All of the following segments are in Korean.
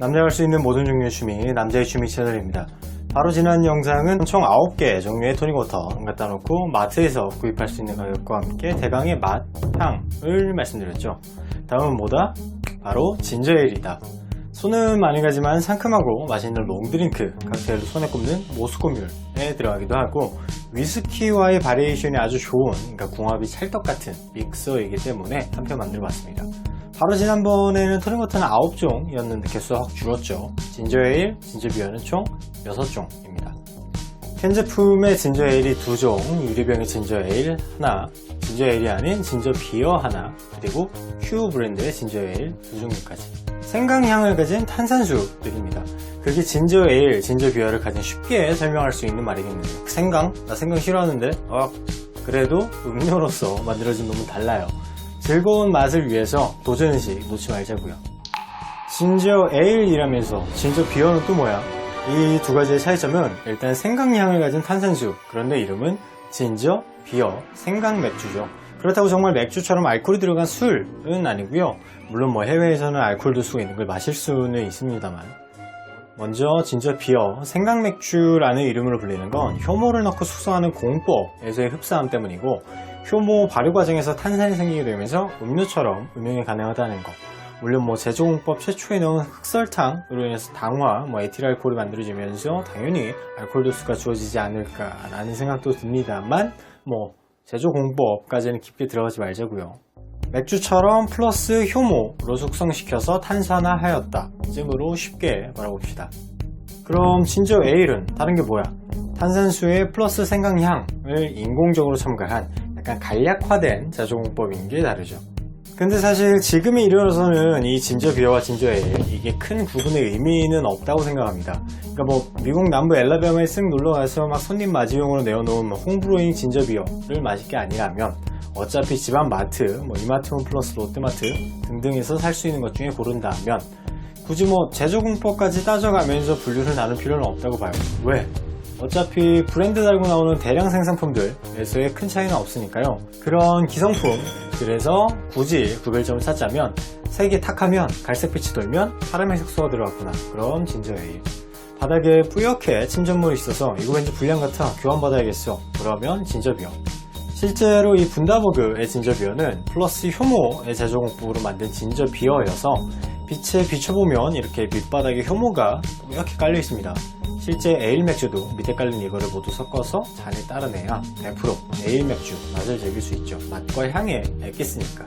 남자가 할 수 있는 모든 종류의 취미, 남자의 취미 채널입니다. 바로 지난 영상은 총 9개 종류의 토닉워터 갖다 놓고 마트에서 구입할 수 있는 가격과 함께 대강의 맛, 향을 말씀드렸죠. 다음은 뭐다? 바로 진저에일이다. 손은 많이 가지만 상큼하고 맛있는 롱드링크, 칵테일로 손에 꼽는 모스코뮬에 들어가기도 하고 위스키와의 바리에이션이 아주 좋은 그러니까 궁합이 찰떡 같은 믹서이기 때문에 한 편 만들어 봤습니다. 바로 지난번에는 토닉워터는 9종이었는데 개수가 확 줄었죠. 진저에일, 진저비어는 총 6종입니다. 캔 제품의 진저에일이 2종, 유리병의 진저에일 하나, 진저에일이 아닌 진저비어 하나, 그리고 큐 브랜드의 진저에일 2종류까지. 생강향을 가진 탄산수들입니다. 그게 진저에일, 진저비어를 가진 쉽게 설명할 수 있는 말이겠네요. 생강? 나 생강 싫어하는데? 어, 그래도 음료로서 만들어진 놈은 달라요. 즐거운 맛을 위해서 도전 식 놓지 말자고요. 진저 에일이라면서 진저 비어는 또 뭐야? 이 두 가지의 차이점은 일단 생강향을 가진 탄산수 그런데 이름은 진저 비어 생강 맥주죠. 그렇다고 정말 맥주처럼 알코올이 들어간 술은 아니고요. 물론 뭐 해외에서는 알코올도 수가 있는 걸 마실 수는 있습니다만 먼저 진저 비어 생강 맥주라는 이름으로 불리는 건 효모를 넣고 숙성하는 공법에서의 흡사함 때문이고 효모 발효 과정에서 탄산이 생기게 되면서 음료처럼 음용이 가능하다는 것. 물론 뭐 제조공법 최초에 넣은 흑설탕으로 인해서 당화, 뭐 에틸 알코올이 만들어지면서 당연히 알코올 도수가 주어지지 않을까라는 생각도 듭니다만 뭐 제조공법까지는 깊게 들어가지 말자고요. 맥주처럼 플러스 효모로 숙성시켜서 탄산화하였다. 쯤으로 쉽게 말해봅시다. 그럼 진저 에일은 다른 게 뭐야? 탄산수에 플러스 생강향을 인공적으로 첨가한 약간 간략화된 제조공법인 게 다르죠. 근데 사실 지금에 이르러서는 이 진저 비어와 진저 에일 이게 큰 구분의 의미는 없다고 생각합니다. 그러니까 뭐 미국 남부 엘라베마에 쓱 놀러 가서 막 손님 맞이용으로 내어놓은 뭐 홍브로잉 진저 비어를 마실 게 아니라면 어차피 집안 마트, 뭐 이마트 홈 플러스 롯데마트 등등에서 살 수 있는 것 중에 고른다면 굳이 뭐 제조공법까지 따져가면서 분류를 나눌 필요는 없다고 봐요. 왜? 어차피 브랜드 달고 나오는 대량 생산품들에서의 큰 차이는 없으니까요. 그런 기성품, 그래서 굳이 구별점을 찾자면 색이 탁하면 갈색빛이 돌면 카라멜 색소가 들어갔구나. 그럼 진저에일. 바닥에 뿌옇게 침전물이 있어서 이거 왠지 불량 같아 교환받아야겠어. 그러면 진저비어. 실제로 이 분다버그의 진저비어는 플러스 효모의 제조공법으로 만든 진저비어여서 빛에 비춰보면 이렇게 밑바닥에 효모가 뿌옇게 깔려 있습니다. 실제 에일 맥주도 밑에 깔린 이거를 모두 섞어서 잔에 따라내야 100% 에일 맥주 맛을 즐길 수 있죠. 맛과 향에 엑기스니까.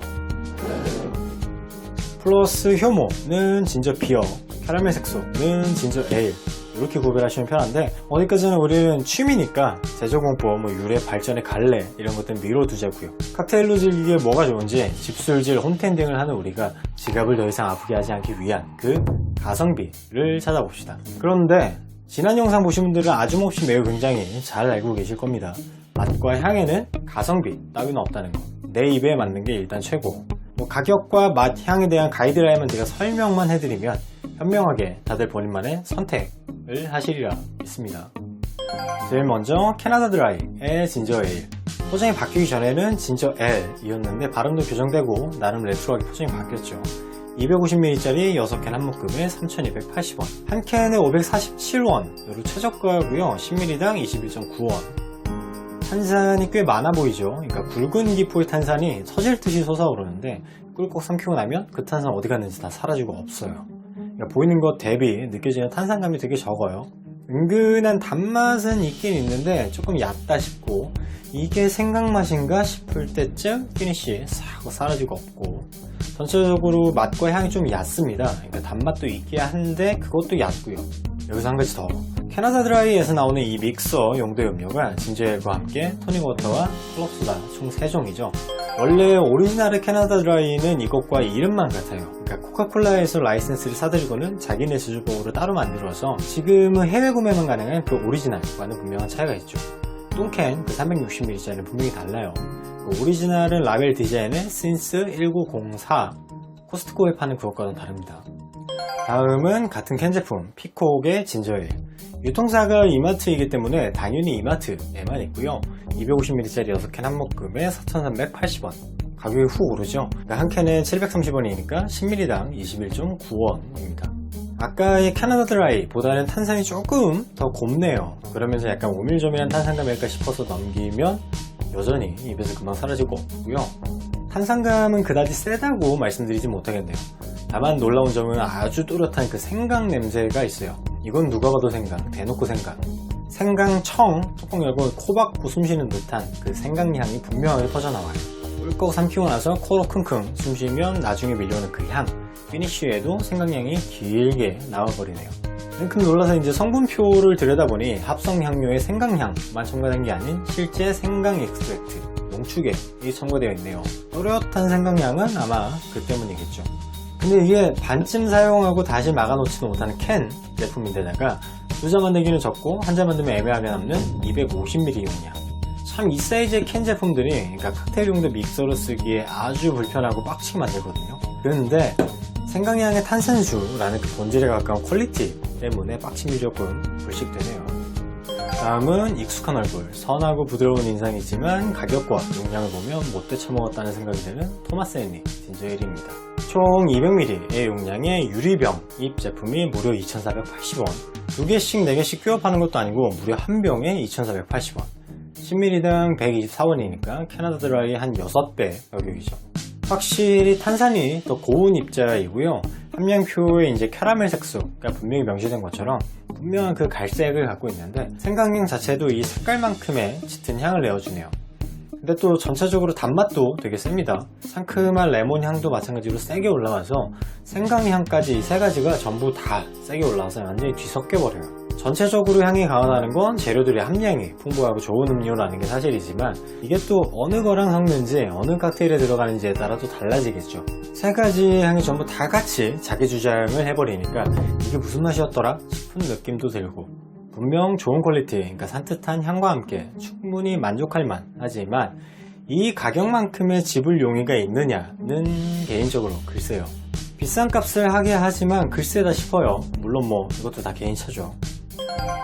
플러스 효모는 진저 비어, 카라멜 색소는 진저 에일 이렇게 구별하시면 편한데 어디까지나 우리는 취미니까 제조공법, 뭐 유래, 발전의 갈래 이런 것들 미뤄두자고요. 칵테일로 즐기기에 뭐가 좋은지 집술질, 홈텐딩을 하는 우리가 지갑을 더 이상 아프게 하지 않기 위한 그 가성비를 찾아봅시다. 그런데 지난 영상 보신 분들은 아줌없이 매우 굉장히 잘 알고 계실 겁니다. 맛과 향에는 가성비 따위는 없다는 거. 내 입에 맞는 게 일단 최고. 뭐 가격과 맛, 향에 대한 가이드라인만 제가 설명만 해드리면 현명하게 다들 본인만의 선택을 하시리라 믿습니다. 제일 먼저 캐나다 드라이의 진저 에일. 포장이 바뀌기 전에는 진저 L이었는데 발음도 교정되고 나름 레트로하게 포장이 바뀌었죠. 250ml짜리 6캔 한 묶음에 3,280원. 한 캔에 547원으로 최저가고요. 10ml당 21.9원. 탄산이 꽤 많아 보이죠. 그러니까 굵은 기포의 탄산이 터질 듯이 솟아오르는데 꿀꺽 삼키고 나면 그 탄산 어디 갔는지 다 사라지고 없어요. 그러니까 보이는 것 대비 느껴지는 탄산감이 되게 적어요. 은근한 단맛은 있긴 있는데 조금 얕다 싶고 이게 생강 맛인가 싶을 때쯤 피니쉬 싹 사라지고 없고 전체적으로 맛과 향이 좀 얕습니다. 그러니까 단맛도 있긴 한데 그것도 얕고요. 여기서 한 가지 더. 캐나다 드라이에서 나오는 이 믹서 용도의 음료가 진저엘과 함께 토닉워터와 클럽소다 총 3종이죠. 원래 오리지널의 캐나다 드라이는 이것과 이름만 같아요. 그러니까 코카콜라에서 라이센스를 사들이고는 자기네 제조법으로 따로 만들어서 지금은 해외 구매만 가능한 그 오리지널과는 분명한 차이가 있죠. 뚱캔 그 360ml짜리는 분명히 달라요. 그 오리지널은 라벨 디자인은 신스 1904 코스트코에 파는 그것과는 다릅니다. 다음은 같은 캔 제품 피콕의 진저일. 유통사가 이마트이기 때문에 당연히 이마트에만 있고요. 250ml짜리 6캔 한 묶음에 4,380원. 가격이 훅 오르죠. 그러니까 한 캔은 730원이니까 10ml당 21.9원입니다 아까의 캐나다 드라이보다는 탄산이 조금 더 곱네요. 그러면서 약간 오밀조밀한 탄산감일까 싶어서 넘기면 여전히 입에서 금방 사라지고 없고요. 탄산감은 그다지 세다고 말씀드리지 못하겠네요. 다만 놀라운 점은 아주 또렷한 그 생강 냄새가 있어요. 이건 누가 봐도 생강, 대놓고 생강. 생강청 뚜껑 열고 코 박고 숨 쉬는 듯한 그 생강향이 분명하게 퍼져나와요. 꿀꺽 삼키고 나서 코로 킁킁 숨 쉬면 나중에 밀려오는 그 향. 피니쉬에도 생강향이 길게 나와버리네요. 그만큼 놀라서 이제 성분표를 들여다보니 합성향료에 생강향만 첨가된 게 아닌 실제 생강 엑스트랙트, 농축액이 첨가되어 있네요. 또렷한 생강향은 아마 그 때문이겠죠. 근데 이게 반쯤 사용하고 다시 막아놓지도 못하는 캔 제품인데다가 두 잔 만들기는 적고 한 잔 만들면 애매하게 남는 250ml 용량. 참 이 사이즈의 캔 제품들이 그러니까 칵테일용도 믹서로 쓰기에 아주 불편하고 빡치게 만들거든요. 그런데 생강향의 탄산수라는 그 본질에 가까운 퀄리티 때문에 빡침이 조금 불식되네요. 다음은 익숙한 얼굴, 선하고 부드러운 인상이지만 가격과 용량을 보면 못돼 처먹었다는 생각이 드는 토마스 앤리 진저일입니다. 총 200ml의 용량의 유리병 입 제품이 무려 2,480원. 두 개씩, 네 개씩 끼워 파는 것도 아니고 무려 한 병에 2,480원. 10ml당 124원이니까 캐나다 드라이 한 6배 가격이죠. 확실히 탄산이 더 고운 입자이고요. 함량표에 이제 캐러멜 색소가 분명히 명시된 것처럼 분명한 그 갈색을 갖고 있는데 생강향 자체도 이 색깔만큼의 짙은 향을 내어주네요. 근데 또 전체적으로 단맛도 되게 셉니다. 상큼한 레몬 향도 마찬가지로 세게 올라와서 생강향까지 이 세 가지가 전부 다 세게 올라와서 완전히 뒤섞여 버려요. 전체적으로 향이 강하다는 건 재료들의 함량이 풍부하고 좋은 음료라는 게 사실이지만 이게 또 어느 거랑 섞는지 어느 칵테일에 들어가는지에 따라 또 달라지겠죠. 세 가지 향이 전부 다 같이 자기 주장을 해버리니까 이게 무슨 맛이었더라 싶은 느낌도 들고 분명 좋은 퀄리티, 그러니까 산뜻한 향과 함께 충분히 만족할 만 하지만 이 가격만큼의 지불 용의가 있느냐는 개인적으로 글쎄요. 비싼 값을 하게 하지만 글쎄다 싶어요. 물론 뭐 이것도 다 개인 차죠.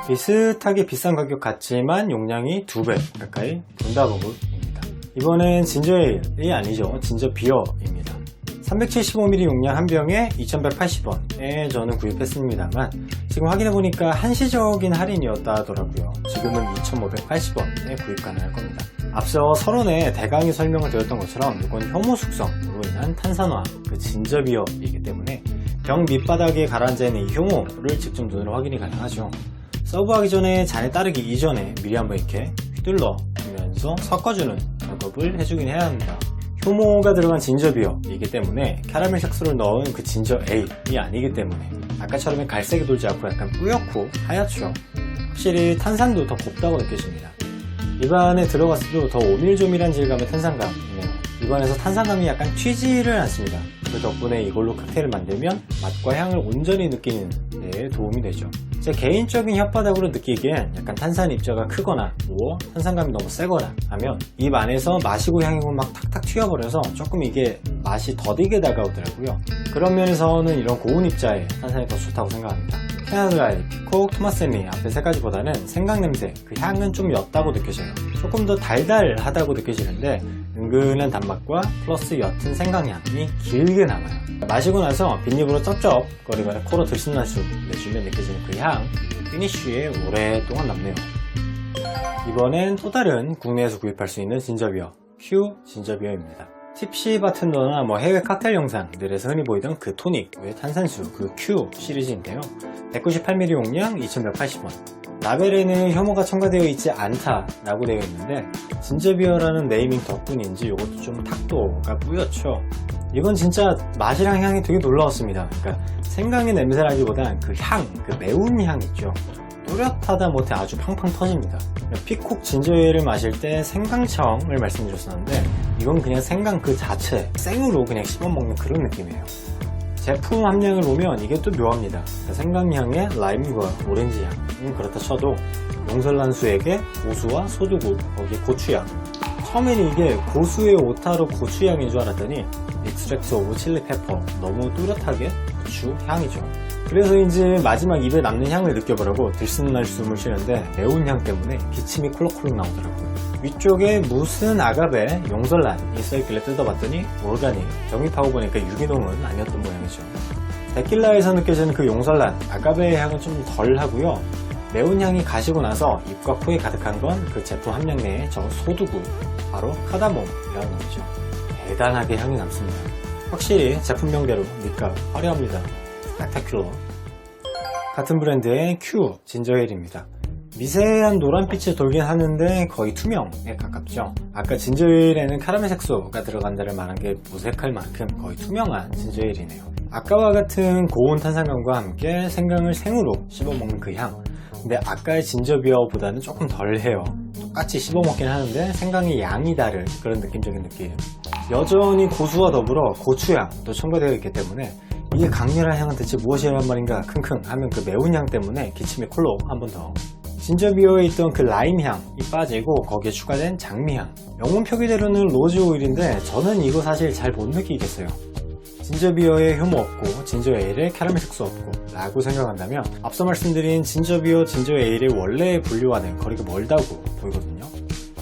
비슷하게 비싼 가격 같지만 용량이 두 배 가까이 분다버블입니다. 이번엔 진저에일이 아니죠. 진저 비어입니다. 375ml 용량 한 병에 2180원에 저는 구입했습니다만 지금 확인해보니까 한시적인 할인이었다 하더라고요. 지금은 2580원에 구입 가능할 겁니다. 앞서 서론에 대강이 설명을 드렸던 것처럼 이건 효모 숙성으로 인한 탄산화, 그 진저비어이기 때문에 병 밑바닥에 가라앉아 있는 이 효모를 직접 눈으로 확인이 가능하죠. 서브하기 전에 잔에 따르기 이전에 미리 한번 이렇게 휘둘러 주면서 섞어주는 작업을 해주긴 해야 합니다. 효모가 들어간 진저비어이기 때문에 캐러멜 색소를 넣은 그 진저 A이 아니기 때문에 아까처럼 갈색이 돌지 않고 약간 뿌옇고 하얗죠. 확실히 탄산도 더 곱다고 느껴집니다. 입안에 들어갔어도 더 오밀조밀한 질감의 탄산감이네요. 입안에서 탄산감이 약간 튀지를 않습니다. 그 덕분에 이걸로 칵테일을 만들면 맛과 향을 온전히 느끼는 데 도움이 되죠. 제 개인적인 혓바닥으로 느끼기엔 약간 탄산 입자가 크거나 뭐 탄산감이 너무 세거나 하면 입 안에서 마시고 향이고 막 탁탁 튀어버려서 조금 이게 맛이 더디게 다가오더라고요. 그런 면에서는 이런 고운 입자에 탄산이 더 좋다고 생각합니다. 캐나드라이, 피콕, 토마스니 앞에 세 가지보다는 생강 냄새, 그 향은 좀 옅다고 느껴져요. 조금 더 달달하다고 느껴지는데 은근한 단맛과 플러스 옅은 생강향이 길게 남아요. 마시고 나서 빈입으로 쩝쩝거리거나 코로 들숨날숨 내쉬면 느껴지는 그 향, 피니쉬에 오랫동안 남네요. 이번엔 또 다른 국내에서 구입할 수 있는 진저비어, 큐 진저비어입니다. 팁시 바텐더나 뭐 해외 칵테일 영상들에서 흔히 보이던 그 토닉, 외 탄산수, 그큐 시리즈인데요. 198ml 용량 2180원. 라벨에는 혐오가 첨가되어 있지 않다라고 되어 있는데 진저비어라는 네이밍 덕분인지 이것도 좀 탁도가 뿌옇죠. 이건 진짜 맛이랑 향이 되게 놀라웠습니다. 그러니까 생강의 냄새라기보단 그 향, 그 매운 향 있죠. 또렷하다 못해 아주 팡팡 터집니다. 피콕 진저에를 마실 때 생강청을 말씀드렸었는데 이건 그냥 생강 그 자체 생으로 그냥 씹어먹는 그런 느낌이에요. 제품 함량을 보면 이게 또 묘합니다. 생강향에 라임과 오렌지 향은 그렇다 쳐도 용설란수에게 고수와 소두국, 거기에 고추향. 처음에는 이게 고수의 오타로 고추향인 줄 알았더니 익스트랙트 오브 칠리 페퍼 너무 뚜렷하게 고추 향이죠. 그래서인지 마지막 입에 남는 향을 느껴보려고 들숨날숨을 쉬는데 매운 향 때문에 기침이 콜록콜록 나오더라고요. 위쪽에 무슨 아가베 용설란이 써있길래 뜯어봤더니 올가닉, 병입하고 보니까 유기농은 아니었던 모양이죠. 데킬라에서 느껴지는 그 용설란 아가베의 향은 좀 덜하고요. 매운 향이 가시고 나서 입과 코에 가득한 건 그 제품 함량 내에 저 소두구, 바로 카다몬이라는 거죠. 대단하게 향이 남습니다. 확실히 제품명대로 밑값 화려합니다. 스펙타큘러. 같은 브랜드의 큐 진저에일입니다. 미세한 노란빛이 돌긴 하는데 거의 투명에 가깝죠. 아까 진저에일에는 카라멜 색소가 들어간다를 말한 게 무색할 만큼 거의 투명한 진저에일이네요. 아까와 같은 고온 탄산감과 함께 생강을 생으로 씹어먹는 그 향. 근데 아까의 진저비어보다는 조금 덜해요. 똑같이 씹어먹긴 하는데 생강의 양이 다른 그런 느낌적인 느낌. 여전히 고수와 더불어 고추향도 첨가되어 있기 때문에 이게 강렬한 향은 대체 무엇이란 말인가 킁킁 하면 그 매운 향 때문에 기침이 콜로 한 번 더. 진저비어에 있던 그 라임 향이 빠지고 거기에 추가된 장미향. 영문 표기대로는 로즈 오일인데 저는 이거 사실 잘 못 느끼겠어요. 진저비어에 효모 없고 진저에일에 캐러멜 색소 없고 라고 생각한다면 앞서 말씀드린 진저비어 진저에일의 원래 분류와는 거리가 멀다고 보이거든요.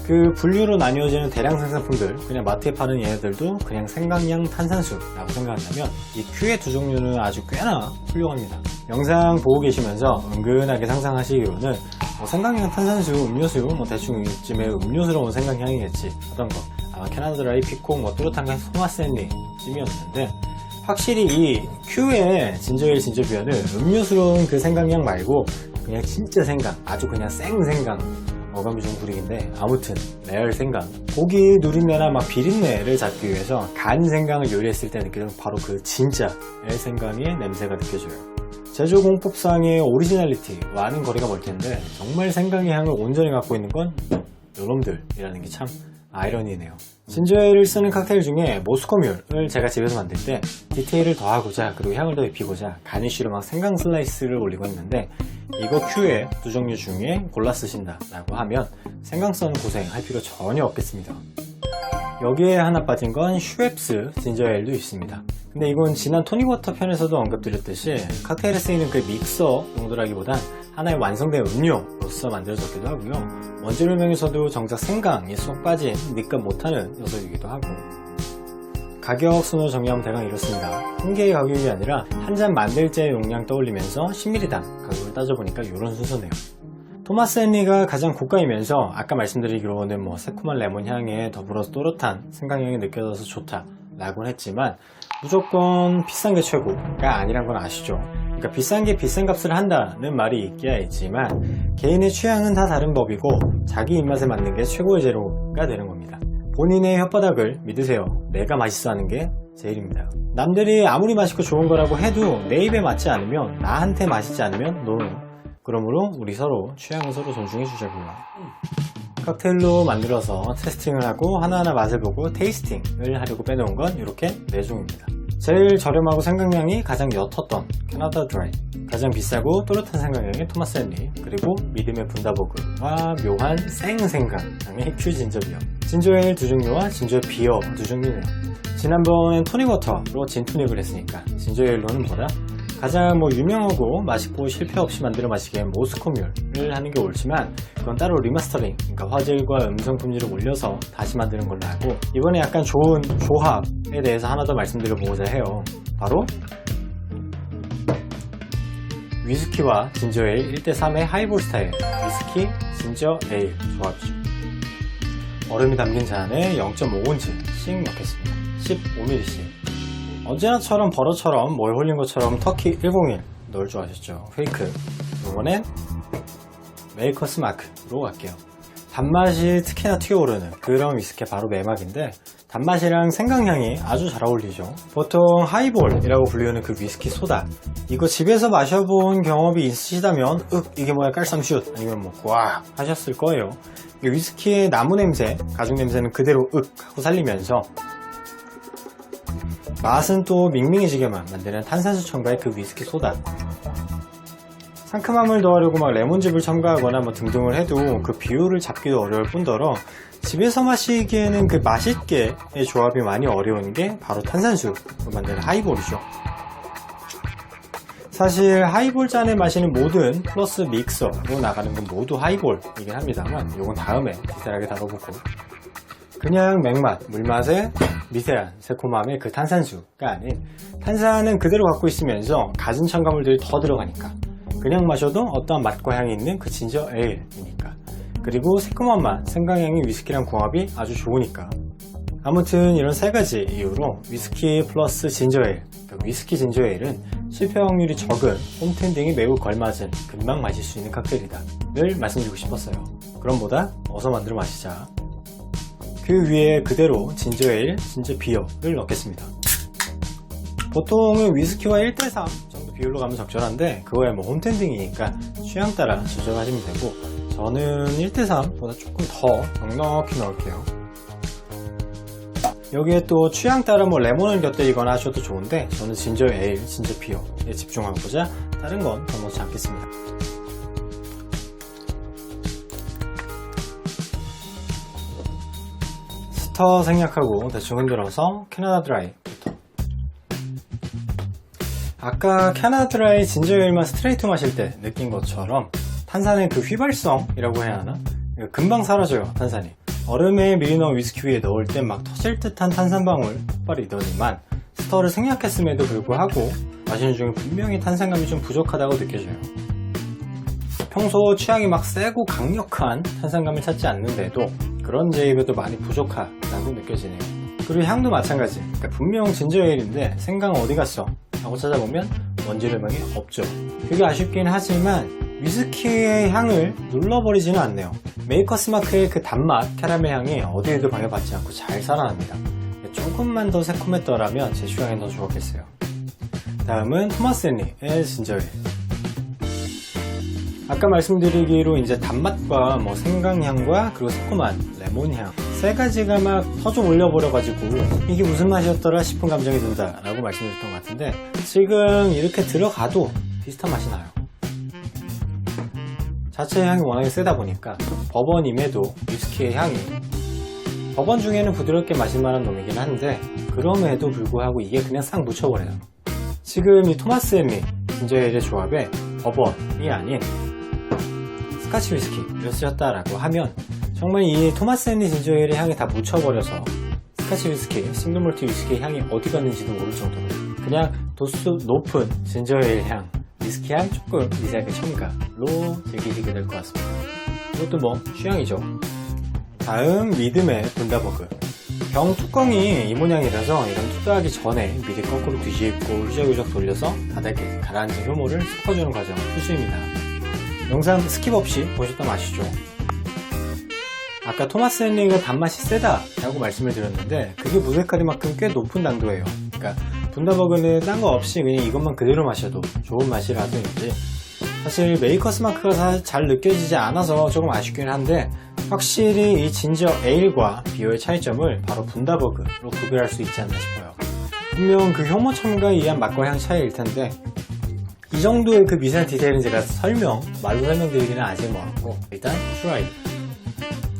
그 분류로 나뉘어지는 대량 생산품들, 그냥 마트에 파는 얘네들도 그냥 생강향 탄산수라고 생각한다면 이 큐의 두 종류는 아주 꽤나 훌륭합니다. 영상 보고 계시면서 은근하게 상상하시기로는 뭐 생강향 탄산수, 음료수, 뭐 대충 이쯤에 음료스러운 생강향이겠지 하던 거 아마 캐나다 드라이, 피콩, 뭐 뚜렷한 게 소마센리 쯤이었는데 확실히 이 큐의 진저일 진저비어는 음료스러운 그 생강향 말고 그냥 진짜 생강, 아주 그냥 생 생강 어감이 좀 구리긴데 아무튼 레알 생강. 고기 누린내나 막 비린내를 잡기 위해서 간 생강을 요리했을 때 느끼는 바로 그 진짜 엘 생강의 냄새가 느껴져요. 제조 공법상의 오리지널리티와는 거리가 멀 텐데 정말 생강의 향을 온전히 갖고 있는 건 요놈들이라는 게 참 아이러니네요. 진저에일을 쓰는 칵테일 중에 모스코뮬을 제가 집에서 만들 때 디테일을 더하고자 그리고 향을 더 입히고자 가니쉬로 막 생강 슬라이스를 올리고 했는데 이거 큐의 두 종류 중에 골라 쓰신다 라고 하면 생강 써는 고생 할 필요 전혀 없겠습니다. 여기에 하나 빠진 건 슈엡스 진저에일도 있습니다. 근데 이건 지난 토닉워터 편에서도 언급드렸듯이 칵테일에 쓰이는 그 믹서 정도라기보단 하나의 완성된 음료로서 만들어졌기도 하고요. 원재료명에서도 정작 생강이 쏙 빠진 밑값 못하는 녀석이기도 하고 가격 순으로 정리하면 대강 이렇습니다. 한 개의 가격이 아니라 한 잔 만들 때 용량 떠올리면서 10ml당 가격을 따져보니까 이런 순서네요. 토마스 헨리가 가장 고가이면서 아까 말씀드리기로는 뭐 새콤한 레몬 향에 더불어서 또렷한 생강향이 느껴져서 좋다 라고 했지만 무조건 비싼 게 최고가 아니란 건 아시죠? 그러니까 비싼 게 비싼 값을 한다는 말이 있기야 있지만 개인의 취향은 다 다른 법이고 자기 입맛에 맞는 게 최고의 재료가 되는 겁니다. 본인의 혓바닥을 믿으세요. 내가 맛있어 하는 게 제일입니다. 남들이 아무리 맛있고 좋은 거라고 해도 내 입에 맞지 않으면 나한테 맛있지 않으면 노노. 그러므로 우리 서로 취향을 서로 존중해 주자고요. 칵테일로 만들어서 테스팅을 하고 하나하나 맛을 보고 테이스팅을 하려고 빼놓은 건 이렇게 4종입니다. 제일 저렴하고 생강량이 가장 옅었던 캐나다 드라이 가장 비싸고 또렷한 생강량의 토마스 헨리 그리고 믿음의 분다버그와 묘한 생생강량의 큐 진저비어 진저에일 두 종류와 진저 비어 두 종류네요. 지난번엔 토닉워터로 진토닉을 했으니까 진저에일로는 뭐다? 가장 뭐 유명하고 맛있고 실패 없이 만들어 마시기엔 모스코뮬을 하는 게 옳지만 그건 따로 리마스터링 그러니까 화질과 음성 품질을 올려서 다시 만드는 걸로 알고 이번에 약간 좋은 조합에 대해서 하나 더 말씀드려보고자 해요. 바로 위스키와 진저에일 1대3의 하이볼 스타일 위스키, 진저에일 조합이죠 얼음이 담긴 잔에 0.5온즈씩 넣겠습니다 15ml씩 언제나처럼 버러처럼 뭘 홀린 것처럼 터키 101 넣을 줄 아셨죠? 페이크. 이번엔 메이커스 마크로 갈게요. 단맛이 특히나 튀어오르는 그런 위스키의 바로 매막인데 단맛이랑 생강향이 아주 잘 어울리죠. 보통 하이볼이라고 불리는 그 위스키 소다 이거 집에서 마셔본 경험이 있으시다면 윽 이게 뭐야 깔쌈슛 아니면 뭐와 하셨을 거예요. 이 위스키의 나무 냄새, 가죽 냄새는 그대로 윽 하고 살리면서 맛은 또 밍밍해지게만 만드는 탄산수 첨가의 그 위스키 소다. 상큼함을 더하려고 막 레몬즙을 첨가하거나 뭐 등등을 해도 그 비율을 잡기도 어려울 뿐더러 집에서 마시기에는 그 맛있게의 조합이 많이 어려운 게 바로 탄산수로 만드는 하이볼이죠. 사실 하이볼 잔에 마시는 모든 플러스 믹서로 나가는 건 모두 하이볼이긴 합니다만 이건 다음에 디테일하게 다뤄보고 그냥 맥맛, 물맛에 미세한 새콤함의 그 탄산수가 아닌 탄산은 그대로 갖고 있으면서 가진 첨가물들이 더 들어가니까 그냥 마셔도 어떠한 맛과 향이 있는 그 진저 에일이니까 그리고 새콤한 맛, 생강향이 위스키랑 궁합이 아주 좋으니까 아무튼 이런 세 가지 이유로 위스키 플러스 진저에일, 위스키 진저에일은 실패 확률이 적은 홈텐딩이 매우 걸맞은 금방 마실 수 있는 칵테일이다 를 말씀드리고 싶었어요. 그럼 보다 어서 만들어 마시자. 그 위에 그대로 진저에일, 진저비어를 넣겠습니다. 보통은 위스키와 1대3 정도 비율로 가면 적절한데 그거야 뭐 홈텐딩이니까 취향 따라 조절하시면 되고 저는 1대3보다 조금 더 넉넉히 넣을게요. 여기에 또 취향 따라 뭐 레몬을 곁들이거나 하셔도 좋은데 저는 진저 에일, 진저 비어에 집중하고자 다른 건더 넣지 않겠습니다. 스터 생략하고 대충 흔들어서 캐나다 드라이부터 아까 캐나다 드라이 진저 에일만 스트레이트 마실 때 느낀 것처럼 탄산의 그 휘발성이라고 해야 하나? 금방 사라져요 탄산이 얼음에 미리 넣은 위스키 위에 넣을 땐 막 터질 듯한 탄산방울 폭발이더니만 스터를 생략했음에도 불구하고 마시는 중에 분명히 탄산감이 좀 부족하다고 느껴져요. 평소 취향이 막 세고 강력한 탄산감을 찾지 않는데도 그런 제 입에도 많이 부족하다고 느껴지네요. 그리고 향도 마찬가지. 그러니까 분명 진저에일인데 생강 어디 갔어? 하고 찾아보면 원재료명이 없죠. 그게 아쉽긴 하지만 위스키의 향을 눌러버리지는 않네요. 메이커스 마크의 그 단맛, 캐러멜 향이 어디에도 방해받지 않고 잘 살아납니다. 조금만 더 새콤했더라면 제 취향에 더 좋았겠어요. 다음은 토마스 앤리의 진저일. 아까 말씀드리기로 이제 단맛과 뭐 생강향과 그리고 새콤한 레몬향 세 가지가 막 터져 올려버려가지고 이게 무슨 맛이었더라 싶은 감정이 든다 라고 말씀드렸던 것 같은데 지금 이렇게 들어가도 비슷한 맛이 나요. 자체 향이 워낙에 세다 보니까 버번임에도 위스키의 향이 버번 중에는 부드럽게 마실 만한 놈이긴 한데 그럼에도 불구하고 이게 그냥 싹 묻혀버려요. 지금 이 토마스 앤리 진저에일의 조합에 버번이 아닌 스카치 위스키를 쓰셨다라고 하면 정말 이 토마스 앤리 진저에일의 향이 다 묻혀버려서 스카치 위스키, 싱글몰트 위스키의 향이 어디 갔는지도 모를 정도로 그냥 도수 높은 진저에일 향 위스키 향 조금 미세하게 첨가로 즐기시게 될 것 같습니다. 이것도 뭐 취향이죠. 다음 리듬의 분다버그. 병 뚜껑이 이 모양이라서 이런 투자하기 전에 미리 거꾸로 뒤집고 후적후적 돌려서 바닥에 가라앉은 효모를 섞어주는 과정은 필수입니다. 영상 스킵 없이 보셨다면 아시죠? 아까 토마스 헨리가 단맛이 세다 라고 말씀을 드렸는데 그게 무색하리만큼 꽤 높은 당도예요. 그러니까 분다버그는 딴 거 없이 그냥 이것만 그대로 마셔도 좋은 맛이라든지 사실 메이커스 마크가 잘 느껴지지 않아서 조금 아쉽긴 한데 확실히 이 진저 에일과 비어의 차이점을 바로 분다버그로 구별할 수 있지 않나 싶어요. 분명 그 효모 첨가에 의한 맛과 향 차이일 텐데 이 정도의 그 미세한 디테일은 제가 설명, 말로 설명드리기는 아직 멀었고 일단 트라이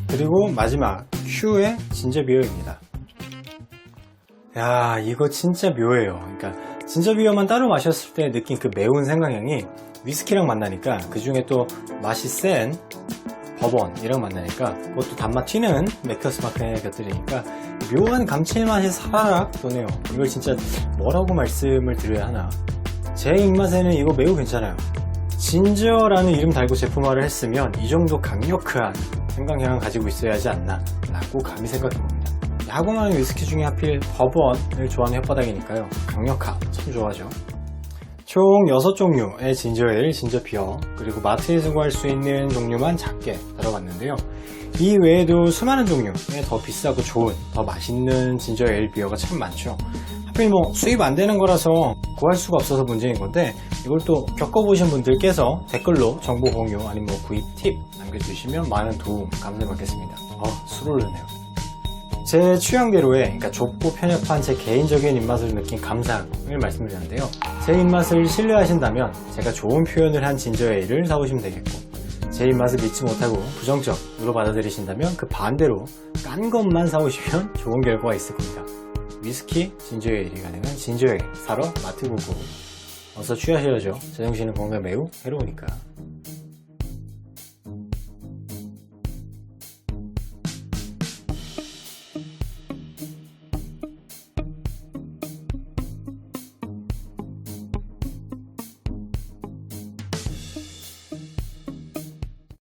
그리고 마지막 큐의 진저 비어입니다. 야 이거 진짜 묘해요. 그러니까 진저 비어만 따로 마셨을 때 느낀 그 매운 생강향이 위스키랑 만나니까 그 중에 또 맛이 센 버번이랑 만나니까 그것도 단맛 튀는 맥커스 마크에 곁들이니까 묘한 감칠맛이 사라락 도네요. 이걸 진짜 뭐라고 말씀을 드려야 하나. 제 입맛에는 이거 매우 괜찮아요. 진저라는 이름 달고 제품화를 했으면 이 정도 강력한 생강향을 가지고 있어야 하지 않나 라고 감히 생각해봅니다. 야구만 위스키 중에 하필 버번을 좋아하는 혓바닥이니까요. 강력함 참 좋아하죠. 총 6종류의 진저에일, 진저비어, 그리고 마트에서 구할 수 있는 종류만 작게 다뤄봤는데요. 이 외에도 수많은 종류의 더 비싸고 좋은, 더 맛있는 진저에일 비어가 참 많죠. 하필 뭐 수입 안 되는 거라서 구할 수가 없어서 문제인 건데 이걸 또 겪어보신 분들께서 댓글로 정보 공유 아니면 뭐 구입 팁 남겨주시면 많은 도움 감사받겠습니다. 어, 술 오르네요. 제 취향대로의 그러니까 좁고 편협한 제 개인적인 입맛을 느낀 감상을 말씀드렸는데요. 제 입맛을 신뢰하신다면 제가 좋은 표현을 한 진저에일을 사오시면 되겠고 제 입맛을 믿지 못하고 부정적으로 받아들이신다면 그 반대로 깐 것만 사오시면 좋은 결과가 있을 겁니다. 위스키 진저에일이 가능한 진저에일 사러 마트 보고 어서 취하셔야죠. 제정신은 건강에 매우 해로우니까.